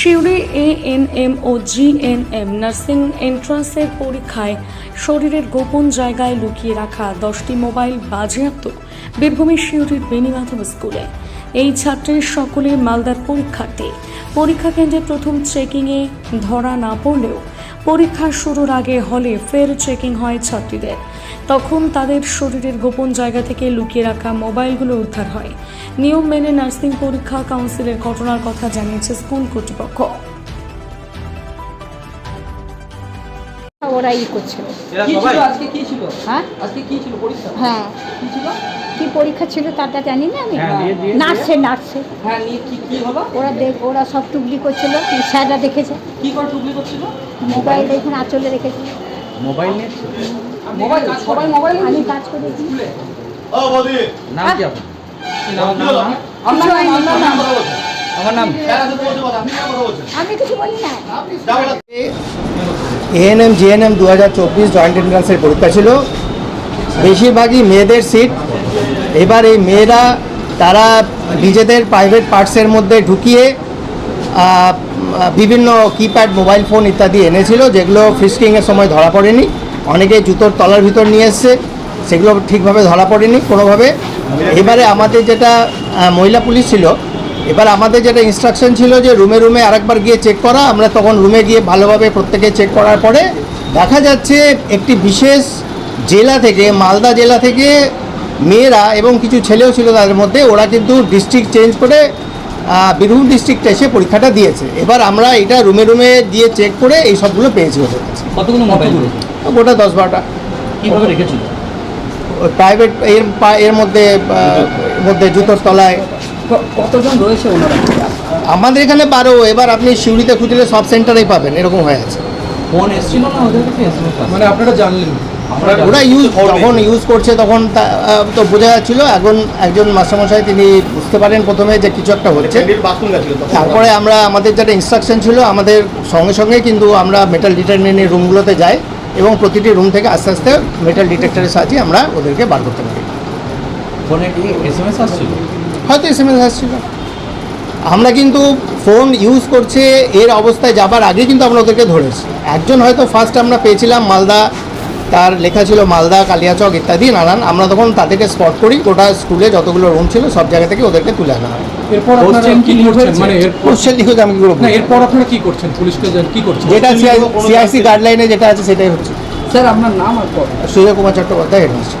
Suri A N M O G N M nursing এন্ট্রান্সের পরীক্ষায় শরীরের গোপন জায়গায় লুকিয়ে রাখা দশটি মোবাইল বাজেয়াপ্ত। বীরভূমের শিউরির বেনিমাধব স্কুলে। এই ছাত্রের সকলে মালদার পরীক্ষার্থী। পরীক্ষা কেন্দ্রে প্রথম চেকিংয়ে ধরা না পড়লেও পরীক্ষা শুরুর আগে হলে ফের চেকিং হয় ছাত্রীদের। তখন তাদের শরীরের গোপন জায়গা থেকে লুকিয়ে রাখা মোবাইলগুলো উদ্ধার হয়। নিয়ম মেনে নার্সিং পরীক্ষা, কাউন্সিলের ঘটনার কথা জানিয়েছে স্কুল কর্তৃপক্ষ। ওরা ই করছিল কি সবাই ছিল আজকে কি ছিল হ্যাঁ কি পরীক্ষা হ্যাঁ কি ছিল পরীক্ষা ছিল তাটা জানি না আমি হ্যাঁ, নার্সে নার্সে হ্যাঁ নিয়ে কি কি হলো ওরা দেখ ওরা সব টুকলি করছিল স্যাররা দেখেছে কি করে টুকলি করছিল মোবাইল এখানে আঁচলে রেখেছে মোবাইল নিয়ে মোবাইল সবাই মোবাইল আমি কাজ করি স্কুলে নাম কি আপনার কি নাম নাম নাম? আপনার নাম আপনার নাম আমার নাম আমি কিছু বলি না এএনএম জিএনএম দু হাজার চব্বিশ জয়েন্ট এন্ট্রান্সের পরীক্ষা ছিল। বেশিরভাগই মেয়েদের সিট এবার এই মেয়েরা, তারা নিজেদের প্রাইভেট পার্টসের মধ্যে ঢুকিয়ে বিভিন্ন কিপ্যাড মোবাইল ফোন ইত্যাদি এনেছিল, যেগুলো ফ্রিস্কিংয়ের সময় ধরা পড়েনি। অনেকে জুতোর তলার ভিতর নিয়ে এসছে, সেগুলো ঠিকভাবে ধরা পড়েনি কোনোভাবে। এবারে আমাদের যেটা মহিলা পুলিশ ছিল এবার আমাদের যেটা ইনস্ট্রাকশন ছিল যে রুমে রুমে আরেকবার গিয়ে চেক করা আমরা তখন রুমে গিয়ে ভালোভাবে প্রত্যেকে চেক করার পরে দেখা যাচ্ছে একটি বিশেষ জেলা থেকে মালদা জেলা থেকে মেয়েরা এবং কিছু ছেলেও ছিল তাদের মধ্যে ওরা কিন্তু ডিস্ট্রিক্ট চেঞ্জ করে বীরভূম ডিস্ট্রিক্টে এসে পরীক্ষাটা দিয়েছে। এবার আমরা এটা রুমে রুমে দিয়ে চেক করে এই সবগুলো পেয়েছি ওদের কাছে। কতগুলো মোবাইল গোটা দশ বারোটা। কীভাবে রেখেছিল? প্রাইভেট এর এর মধ্যে মধ্যে জুতোর তলায়। কতজন রয়েছে ওনারা? আমাদের এখানে বারো এবার আপনি শিউরিতে খুঁজলে সব সেন্টারেই পাবেন এরকম হয়ে আছে। ফোন এসেছিল না ওদের মানে আপনারা জানলেন। ওরা ইউজ যখন ইউজ করছে তখন তা- তো বোঝা যাচ্ছিল এখন একজন মাস্টারমশাই তিনি বুঝতে পারেন প্রথমে যে কিছু একটা হচ্ছে। তারপরে আমরা আমাদের যেটা ইনস্ট্রাকশন ছিল আমাদের সঙ্গে সঙ্গে কিন্তু আমরা মেটাল ডিটেক্টর নিয়ে রুমগুলোতে যাই এবং প্রতিটি রুম থেকে আস্তে আস্তে মেটাল ডিটেক্টরের সাহায্যে আমরা ওদেরকে বার করতে পারি। ফোনে কি এসএমএস আসছিল? হয়তো এস এম এস আসছিল। আমরা কিন্তু ফোন ইউজ করছে এর অবস্থায় যাবার আগে কিন্তু আমরা ওদেরকে ধরেছি। একজন হয়তো ফার্স্ট আমরা পেয়েছিলাম মালদা তার লেখা ছিল মালদা কালিয়াচক ইত্যাদি নানান। আমরা তখন তাদেরকে স্পট করি গোটা স্কুলে যতগুলো রুম ছিল সব জায়গা থেকে ওদেরকে তুলে আনা হয়। এরপর আপনারা কি করছেন? মানে এরপর আমি কি করে না এরপর আপনারা কি করছেন? পুলিশকে কি করছেন? যেটা সিআইসি গাইডলাইনে যেটা আছে সেটাই হচ্ছে। স্যার আপনার নাম আর সূর্য কুমার চট্টোপাধ্যায় হেডমাস্টার